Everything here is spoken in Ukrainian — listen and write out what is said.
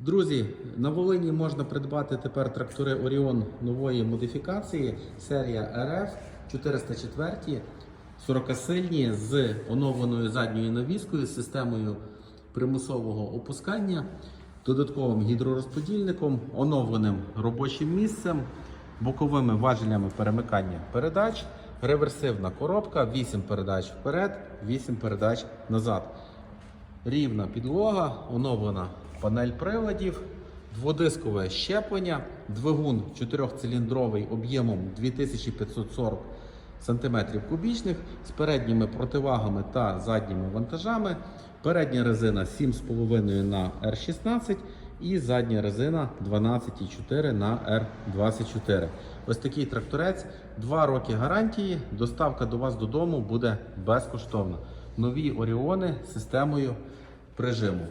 Друзі, на Волині можна придбати тепер трактори Оріон нової модифікації, серія РФ 404, 40-сильні з оновленою задньою навіскою, з системою примусового опускання, додатковим гідророзподільником, оновленим робочим місцем, боковими важелями перемикання передач, реверсивна коробка, 8 передач вперед, 8 передач назад. Рівна підлога, оновлена панель приладів, дводискове щеплення, двигун 4-циліндровий об'ємом 2540 см кубічних з передніми противагами та задніми вантажами. Передня резина 7,5 на R16 і задня резина 12,4 на R24. Ось такий тракторець, 2 роки гарантії, доставка до вас додому буде безкоштовна. Нові Оріони з системою прижиму.